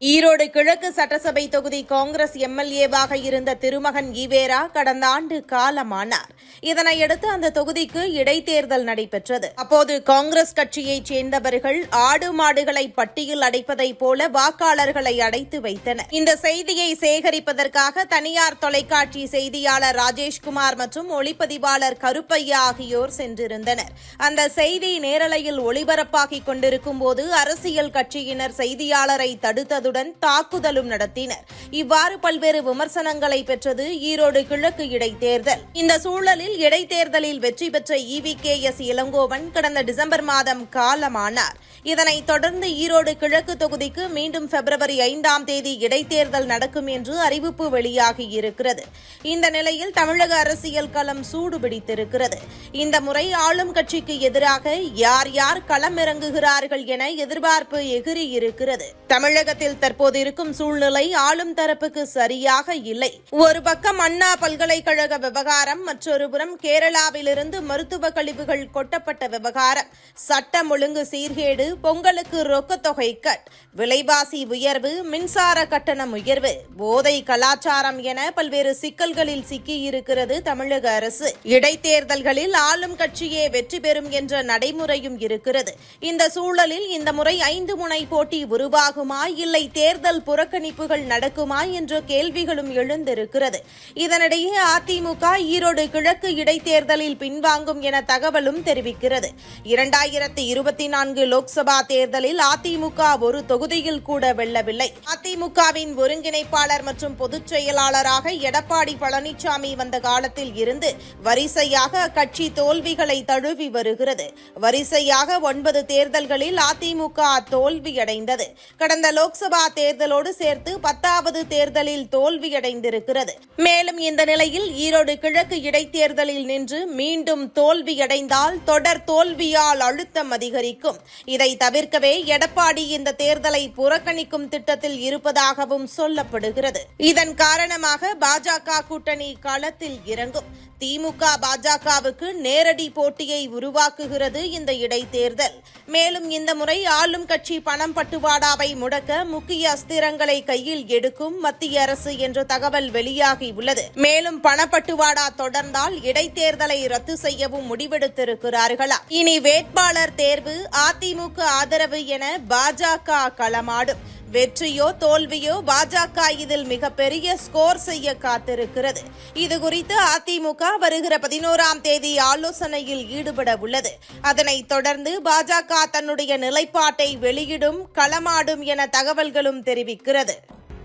ஈரோடு கிழக்கு சட்டசபை தொகுதி காங்கிரஸ் எம்எல்ஏவாக இருந்த திருமகன் ஈவேரா கடந்த ஆண்டு காலமானார். இதனையடுத்து அந்த தொகுதிக்கு இடைத்தேர்தல் நடைபெற்றது. அப்போது காங்கிரஸ் கட்சியைச் சேர்ந்தவர்கள் ஆடு மாடுகளை பட்டியில் அடைப்பதைப் போல வாக்காளர்களை அடைத்து வைத்தனர். இந்த செய்தியை சேகரிப்பதற்காக தனியார் தொலைக்காட்சி செய்தியாளர் ராஜேஷ்குமார் மற்றும் ஒளிப்பதிவாளர் கருப்பையா ஆகியோர் சென்றிருந்தனர். அந்த செய்தி நேரலையில் ஒளிபரப்பாகிக் கொண்டிருக்கும் போது அரசியல் கட்சியினர் செய்தியாளரை தடுத்ததுடன் தாக்குதலும் நடத்தினர். இவ்வாறு பல்வேறு விமர்சனங்களை பெற்றது ஈரோடு கிழக்கு இடைத்தேர்தல். இந்த சூழலில் தமிழகத்தில் இடைத்தேர்தலில் வெற்றி பெற்ற இவி கே எஸ் இளங்கோவன் கடந்த டிசம்பர் மாதம் காலமானார். இதனைத் தொடர்ந்து ஈரோடு கிழக்கு தொகுதிக்கு மீண்டும் பிப்ரவரி ஐந்தாம் தேதி இடைத்தேர்தல் நடக்கும் என்று அறிவிப்பு வெளியாகியிருக்கிறது இந்த நிலையில் தமிழக அரசியல் களம் சூடுபிடித்திருக்கிறது. இந்த முறை ஆளும் கட்சிக்கு எதிராக யார் யார் களமிறங்குகிறார்கள் என எதிர்பார்ப்பு எகிரி இருக்கிறது. தமிழகத்தில் தற்போது இருக்கும் சூழ்நிலை ஆளும் தரப்புக்கு சரியாக இல்லை. ஒரு பக்கம் அண்ணா பல்கலைக்கழக விவகாரம் மற்றொரு காஞ்சிபுரம் கேரளாவிலிருந்து மருத்துவ கழிவுகள் கொட்டப்பட்ட விவகாரம். சட்டம் ஒழுங்கு சீர்கேடு பொங்கலுக்கு ரொக்கத்தொகை கட். விலைவாசி உயர்வு மின்சார கட்டணம் உயர்வு. போதை கலாச்சாரம் என பல்வேறு சிக்கல்களில் சிக்கியிருக்கிறது தமிழக அரசு. இடைத்தேர்தல்களில் ஆளும் கட்சியே வெற்றி பெறும் என்ற நடைமுறையும் இருக்கிறது. இந்த சூழலில் இந்த முறை ஐந்து முனை போட்டி உருவாகுமா இல்லை தேர்தல் புறக்கணிப்புகள் நடக்குமா என்ற கேள்விகளும் எழுந்திருக்கிறது. இதனிடையே அதிமுக ஈரோடு கிழக்கு இடைத்தேர்தலில் பின்வாங்கும் என தகவலும் தெரிவிக்கிறது. இரண்டாயிரத்தி இருபத்தி நான்கு லோக்சபா தேர்தலில் அதிமுக ஒரு தொகுதியில் கூட வெல்லவில்லை. அதிமுகவின் ஒருங்கிணைப்பாளர் மற்றும் பொதுச் செயலாளராக எடப்பாடி பழனிசாமி வந்த காலத்தில் இருந்து வரிசையாக அக்கட்சி தோல்விகளை தழுவி வருகிறது. வரிசையாக ஒன்பது தேர்தல்களில் அதிமுக தோல்வியடைந்தது. கடந்த லோக்சபா தேர்தலோடு சேர்த்து பத்தாவது தேர்தலில் தோல்வியடைந்திருக்கிறது. மேலும் இந்த நிலையில் ஈரோடு கிழக்கு இடைத்தேர்தல் தேர்தலில் நின்று மீண்டும் தோல்வியடைந்தால் தொடர் தோல்வியால் அழுத்தம் அதிகரிக்கும். இதை தவிர்க்கவே எடப்பாடி இந்த தேர்தலை புறக்கணிக்கும் திட்டத்தில் இருப்பதாகவும் சொல்லப்படுகிறது. இதன் காரணமாக பாஜக கூட்டணி களத்தில் இறங்கும். திமுக பாஜகவுக்கு நேரடி போட்டியை உருவாக்குகிறது இந்த இடைத்தேர்தல். மேலும் இந்த முறை ஆளும் கட்சி பணம் பட்டுவாடாவை முடக்க முக்கிய அஸ்திரங்களை கையில் எடுக்கும் மத்திய அரசு என்ற தகவல் வெளியாகி உள்ளது மேலும் பணப்பட்டுவாடா தொடர்ந்தால் இடைத்தேர்தலை ரத்து செய்யவும் முடிவெடுத்திருக்கிறார்களா? இனி வேட்பாளர் தேர்வு அதிமுக ஆதரவு என பாஜக களமாடும். வெற்றியோ தோல்வியோ பாஜக இதில் மிகப்பெரிய ஸ்கோர் செய்ய காத்திருக்கிறது. இது குறித்து அதிமுக வருகிற பதினோராம் தேதி ஆலோசனையில் ஈடுபட உள்ளது. அதனைத் தொடர்ந்து பாஜக தன்னுடைய நிலைப்பாட்டை வெளியிடும் களமாடும் என தகவல்களும் தெரிவிக்கிறது.